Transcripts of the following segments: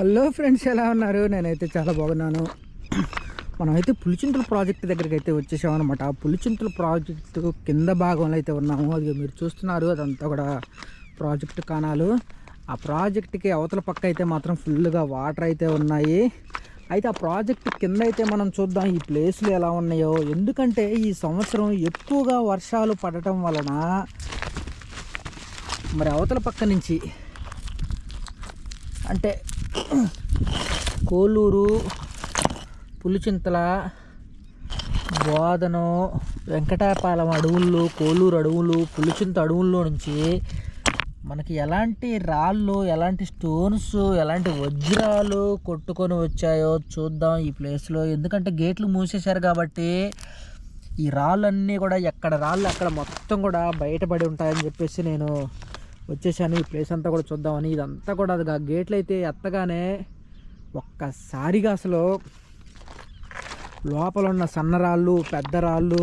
Hello friends ఎలా ఉన్నారు? నేనైతే చాలా బాగున్నాను. మనమైతే పులిచింతల ప్రాజెక్ట్ దగ్గరికి అయితే వచ్చేసాం అనమాట ఆ పులిచింతల ప్రాజెక్టు కింద భాగంలో అయితే ఉన్నాము. అది మీరు చూస్తున్నారు అదంతా కూడా ప్రాజెక్టు కాణాలు ఆ ప్రాజెక్ట్కి అవతల పక్క అయితే మాత్రం ఫుల్గా వాటర్ అయితే ఉన్నాయి. అయితే ఆ ప్రాజెక్ట్ కింద అయితే మనం చూద్దాం ఈ ప్లేస్లు ఎలా ఉన్నాయో. ఎందుకంటే ఈ సంవత్సరం ఎక్కువగా వర్షాలు పడటం వలన మరి అవతల పక్క నుంచి అంటే కోలూరు పులిచింతల బోధనం వెంకటాపాలెం అడవుల్లో కోలూరు అడవులు పులిచింత అడవుల్లో నుంచి మనకి ఎలాంటి రాళ్ళు ఎలాంటి స్టోన్స్ ఎలాంటి వజ్రాలు కొట్టుకొని వచ్చాయో చూద్దాం ఈ ప్లేస్లో ఎందుకంటే గేట్లు మూసేశారు కాబట్టి ఈ రాళ్ళన్నీ కూడా ఎక్కడ రాళ్ళు అక్కడ మొత్తం కూడా బయటపడి ఉంటాయని చెప్పేసి నేను వచ్చేసాను. ఈ ప్లేస్ అంతా కూడా చూద్దామని. ఇదంతా కూడా అది గేట్లు అయితే ఎత్తగానే ఒక్కసారిగా అసలు లోపల ఉన్న సన్న రాళ్ళు పెద్ద రాళ్ళు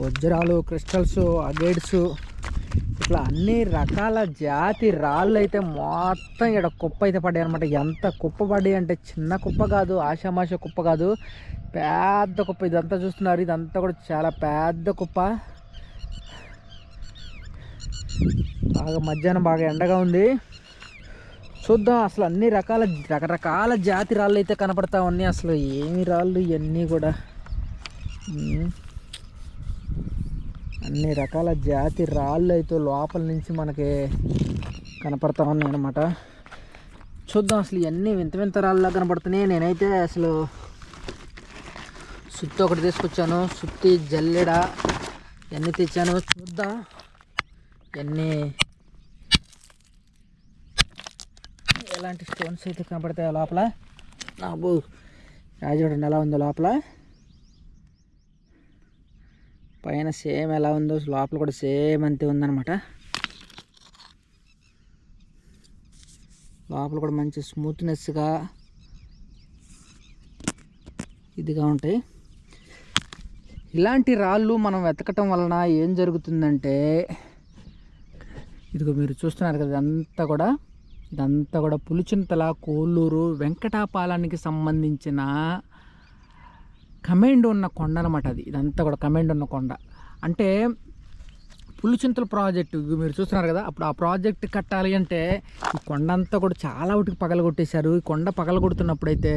వజ్రాలు క్రిస్టల్స్ అగేడ్స్ ఇట్లా అన్ని రకాల జాతి రాళ్ళు అయితే మొత్తం ఇక్కడ కుప్ప అయితే పడ్డాయి అనమాట ఎంత కుప్ప పడ్డాయి అంటే చిన్న కుప్ప కాదు ఆషామాష కుప్ప కాదు. పెద్ద కుప్ప. ఇదంతా చూస్తున్నారు. ఇదంతా కూడా చాలా పెద్ద కుప్ప. బాగా మధ్యాహ్నం బాగా ఎండగా ఉంది. చూద్దాం అసలు అన్ని రకాల రకరకాల జాతి రాళ్ళు అయితే కనపడతా ఉన్నాయి. అసలు ఏమి రాళ్ళు ఇవన్నీ కూడా? అన్ని రకాల జాతి రాళ్ళు అయితే లోపల నుంచి మనకి కనపడతా ఉన్నాయి అనమాట చూద్దాం అసలు ఇవన్నీ వింత వింత రాళ్ళలా కనపడుతున్నాయి. నేనైతే అసలు సుత్తి ఒకటి తీసుకొచ్చాను. సుత్తి జల్లెడ ఇవన్నీ తెచ్చాను. చూద్దాం. ఇవన్నీ ఎలాంటి స్టోన్స్ అయితే కనపడతాయో లోపల? నాబు రాజుడండి ఎలా ఉందో లోపల? పైన సేమ్ ఎలా ఉందో లోపల కూడా సేమ్ అంతే ఉందన్నమాట. లోపల కూడా మంచి స్మూత్నెస్గా ఇదిగా ఉంటాయి. ఇలాంటి రాళ్ళు మనం వెతకటం వలన ఏం జరుగుతుందంటే ఇదిగో మీరు చూస్తున్నారు కదా ఇదంతా కూడా ఇదంతా కూడా పులిచింతల కోల్లూరు వెంకటాపాలానికి సంబంధించిన కమెండ్ ఉన్న కొండ అనమాట అది. ఇదంతా కూడా కమెండ్ ఉన్న కొండ. అంటే పులిచింతల ప్రాజెక్టు మీరు చూస్తున్నారు కదా అప్పుడు ఆ ప్రాజెక్ట్ కట్టాలి అంటే ఈ కొండ అంతా కూడా చాలా వాటికి పగలగొట్టేశారు ఈ కొండ పగలగొడుతున్నప్పుడు అయితే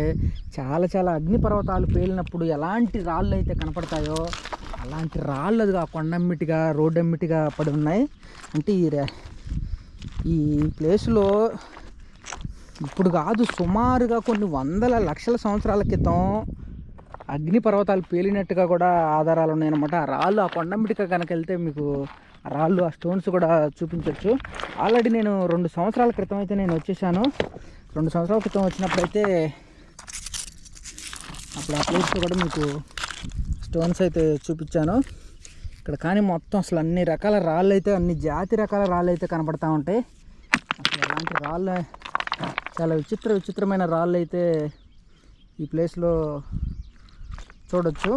చాలా చాలా అగ్నిపర్వతాలు పేలినప్పుడు ఎలాంటి రాళ్ళు అయితే కనపడతాయో అలాంటి రాళ్ళు అది ఆ కొండమ్మిటిగా రోడ్డమ్మిటిగా పడి ఉన్నాయి. అంటే ఈ ఈ ప్లేస్లో ఇప్పుడు కాదు సుమారుగా కొన్ని వందల లక్షల సంవత్సరాల క్రితం అగ్నిపర్వతాలు పేలినట్టుగా కూడా ఆధారాలు ఉన్నాయన్నమాట. ఆ రాళ్ళు ఆ కొండమిటిక కనుక వెళ్తే మీకు ఆ రాళ్ళు ఆ స్టోన్స్ కూడా చూపించవచ్చు ఆల్రెడీ నేను రెండు సంవత్సరాల క్రితం అయితే నేను వచ్చేసాను. రెండు సంవత్సరాల క్రితం వచ్చినప్పుడైతే అప్పుడు ఆ ప్లేస్ కూడా మీకు స్టోన్స్ అయితే చూపించాను. ఇక్కడ కానీ మొత్తం అసలు అన్ని రకాల రాళ్ళు అయితే అన్ని జాతి రకాల రాళ్ళు అయితే కనపడతా ఉంటాయి. అసలు అలాంటి రాళ్ళు చాలా విచిత్ర విచిత్రమైన రాళ్ళు అయితే ఈ ప్లేస్లో చూడొచ్చు.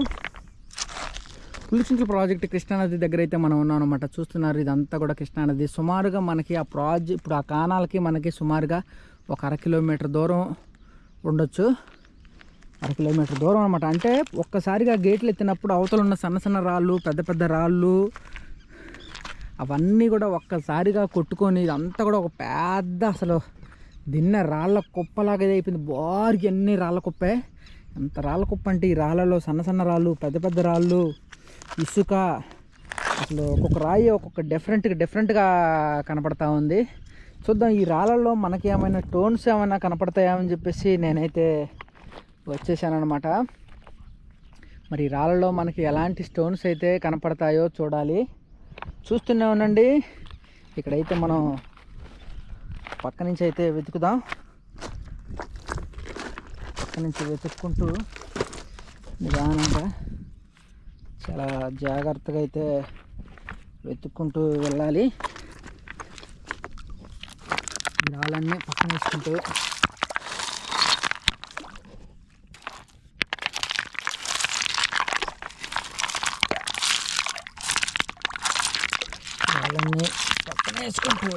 పులిచింతల ప్రాజెక్ట్ కృష్ణానది దగ్గర అయితే మనం ఉన్నాం అనమాట చూస్తున్నారు ఇదంతా కూడా కృష్ణానది. సుమారుగా మనకి ఆ ప్రాజెక్ట్ ఇప్పుడు ఆ కానాలకి మనకి సుమారుగా ఒక అర కిలోమీటర్ దూరం ఉండొచ్చు. అర కిలోమీటర్ దూరం అనమాట అంటే ఒక్కసారిగా గేట్లు ఎత్తినప్పుడు అవతల ఉన్న సన్న సన్న రాళ్ళు పెద్ద పెద్ద రాళ్ళు అవన్నీ కూడా ఒక్కసారిగా కొట్టుకొని ఇదంతా కూడా ఒక పెద్ద అసలు దిన్న రాళ్ళ కుప్పలాగా అయిపోయింది. బారికి అన్ని రాళ్ళ కుప్పే? ఎంత రాళ్ళ కుప్ప అంటే ఈ రాళ్ళలో సన్న సన్న రాళ్ళు పెద్ద పెద్ద రాళ్ళు ఇసుక అసలు ఒక్కొక్క రాయి ఒక్కొక్క డిఫరెంట్గా డిఫరెంట్గా కనపడతా ఉంది. చూద్దాం ఈ రాళ్ళల్లో మనకి ఏమైనా టోన్స్ ఏమైనా కనపడతాయా అని చెప్పేసి నేనైతే వచ్చేసానమాట మరి రాళ్ళలో మనకి ఎలాంటి స్టోన్స్ అయితే కనపడతాయో చూడాలి. చూస్తూనే ఉండండి. ఇక్కడైతే మనం పక్క నుంచి అయితే వెతుకుదాం. పక్క నుంచి వెతుక్కుంటూ నిదానంగా చాలా జాగ్రత్తగా అయితే వెతుక్కుంటూ వెళ్ళాలి. రాళ్ళన్నీ పక్కన వేసుకుంటూ రాళ్ళన్నీ పక్కన వేసుకుంటూ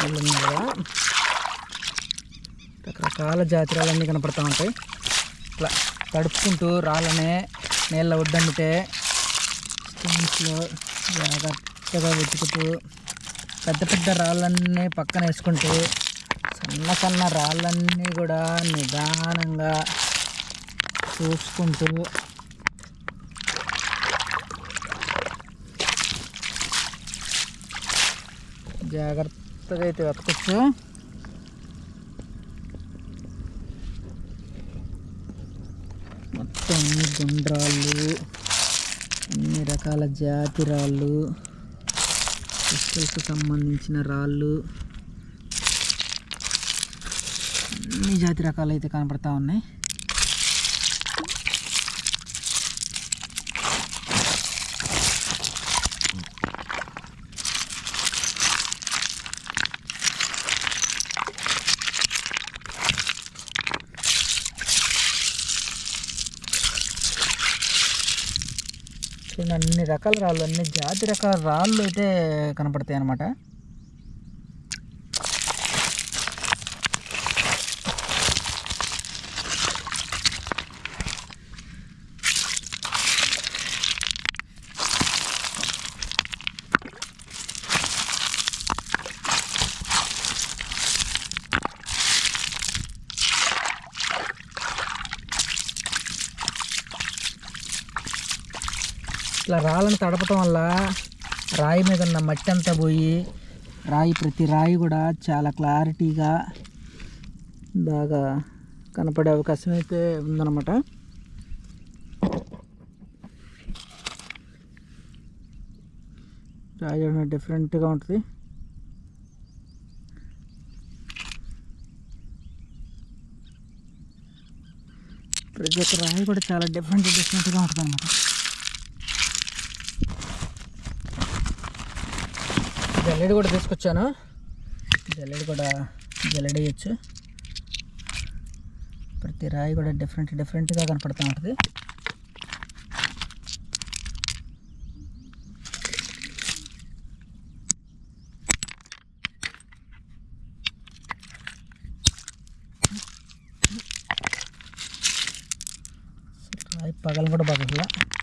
వాళ్ళు ఉన్నాయి కదా రకరకాల జాతిరాలన్నీ కనపడుతూ ఉంటాయి. ఇట్లా తడుపుకుంటూ రాళ్ళనే నీళ్ళ ఒడ్డండితే స్టోన్స్లో జాగ్రత్తగా వెతుకుతూ పెద్ద పెద్ద రాళ్ళన్నీ పక్కన వేసుకుంటూ సన్న సన్న రాళ్ళన్నీ కూడా నిదానంగా చూసుకుంటూ జాగ్రత్త జాగ్రత్తగా అయితే వెతకొచ్చు మొత్తం అన్ని గుండ్రాళ్ళు అన్ని రకాల జాతి రాళ్ళు క్రిస్టల్స్కి సంబంధించిన రాళ్ళు అన్ని జాతి రకాలు అయితే కనపడతా ఉన్నాయి చూడండి అన్ని రకాల రాళ్ళు అన్ని జాతి రకాల రాళ్ళు అయితే కనపడతాయి అన్నమాట ఇట్లా రాళ్ళను తడపటం వల్ల రాయి మీద ఉన్న మట్టి అంతా పోయి రాయి ప్రతి రాయి కూడా చాలా క్లారిటీగా బాగా కనపడే అవకాశం అయితే ఉందన్నమాట. రాయి డిఫరెంట్గా ఉంటుంది? ప్రతి ఒక్క రాయి కూడా చాలా డిఫరెంట్ డిఫరెంట్గా ఉంటుంది అన్నమాట జల్లెడ కూడా తీసుకొచ్చాను. జల్లెడ కూడా జల్లెడ వేయచ్చు. ప్రతి రాయి కూడా డిఫరెంట్ డిఫరెంట్గా కనపడుతూ ఉంటుంది. రాయి పగలు కూడా పగల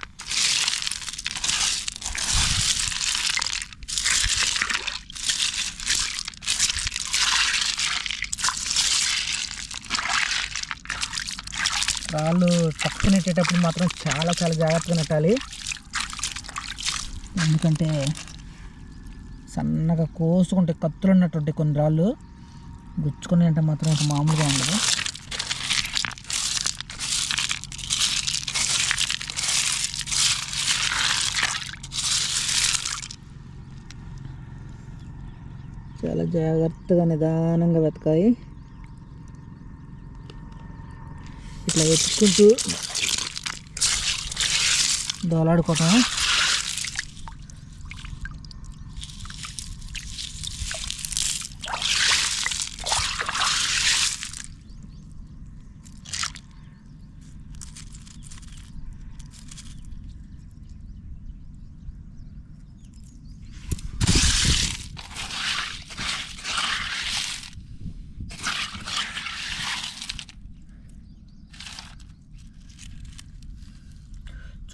రాళ్ళు తక్కువ నెట్టేటప్పుడు మాత్రం చాలా చాలా జాగ్రత్తగా నెట్టాలి. ఎందుకంటే సన్నగా కోసుకుంటే కత్తులు ఉన్నటువంటి కొన్ని రాళ్ళు గుచ్చుకుని అంటే మాత్రం ఒక మామూలుగా ఉండదు. చాలా జాగ్రత్తగా నిదానంగా వెతకాయి ఇట్లా వెతుక్కుంటూ దోలాడుకోవటం.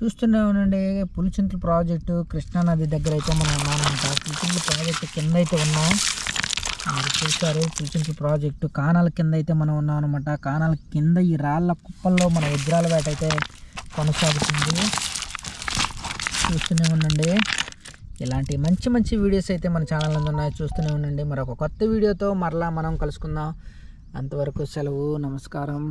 చూస్తూనే ఉండండి. పులిచింతల ప్రాజెక్టు కృష్ణానది దగ్గర అయితే మనం ఉన్నామంట పులిచింతల ప్రాజెక్టు కింద అయితే ఉన్నాం. మీరు చూస్తారు పులిచింతల ప్రాజెక్టు కానాల కింద అయితే మనం ఉన్నాం అనమాట కానాల కింద ఈ రాళ్ళ కుప్పల్లో మన వజ్రాల వేట అయితే కొనసాగుతుంది. చూస్తూనే ఉండండి. ఇలాంటి మంచి మంచి వీడియోస్ అయితే మన ఛానల్ ఉన్నాయి. చూస్తూనే ఉండండి. మరొక కొత్త వీడియోతో మరలా మనం కలుసుకుందాం. అంతవరకు సెలవు నమస్కారం.